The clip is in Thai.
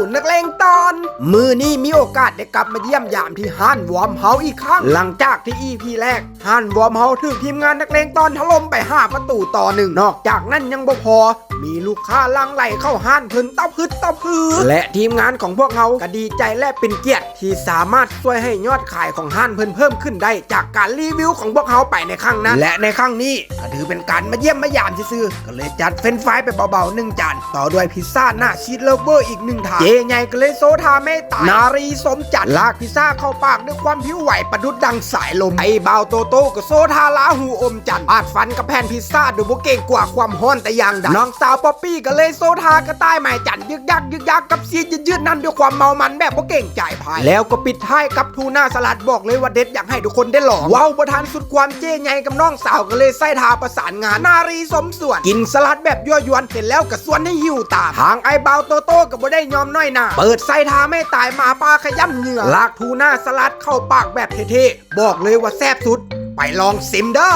สู่นักเลงตอน มือนี้มีโอกาสได้กลับมาเยี่ยมยามที่ห้านวอมเฮาอีกครั้ง หลังจากที่ EP แรกห้านวอมเฮาถูกทีมงานนักเลงตอนถล่มไป 5 ประตูต่อหนึ่งนอกจากนั้นยังบ่พอ มีลูกค้าลังไหลเข้าห้านเพิ่นเต้าพึดเต้าพือและทีมงานของพวกเขาก็ดีใจและเป็นเกียรติที่สามารถช่วยให้ยอดขายของห้านเพิ่นเพิ่มขึ้นได้ จากการรีวิวของพวกเขาไปในครั้งนั้น และในครั้งนี้ก็ถือเป็นการมาเยี่ยมมายามซื่อก็เลยจัดเฟรนฟรายไปเบาๆหนึ่งจานต่อด้วยพิซซ่าหน้าชีสเลเวอร์อีกหนึ่งถาดเจใหญ่ก็เลยโซทาไม่ตายนารีสมจัดลากพิซซ่าเข้าปากด้วยความผิวไหวประดุดดังสายลมไอ้เบาโตโต้ก็โซทาลาหูอมจันทร์ปาดฟันกับแผ่นพิซซ่าดูโบเก่งกว่าความห้อนแต่ยังดังน้องสาวป๊อปปี้ก็เลยโซทากระต่ายไม้จันยึกยักยึกยักกับซียยืด ๆนั่นด้วยความเมามันแบบโบเก่งจ่ายพาย แล้วก็ปิดท้ายกับทูน่าสลัดบอกเลยว่าเด็ดอยากให้ทุกคนได้ลองว้าวประทานสุดความเจ๊ใหญ่กับน้องสาวก็เลยไส้ทาประสานงานนารีสมส่วน กินสลัดแบบยั่วยวนเสร็จแล้วก็ส่วนให้หิวตามทางไอ้เบาโตโต้ก็บ่ได้ยอมน้อยหน้าเปิดไส้ทาไม่ตายหมาปลาขย้ำเหงื่อลากทูน่าสลัดเข้าปากแบบเท่ๆบอกเลยว่าแซ่บสุด ไปลองซิมเด้อ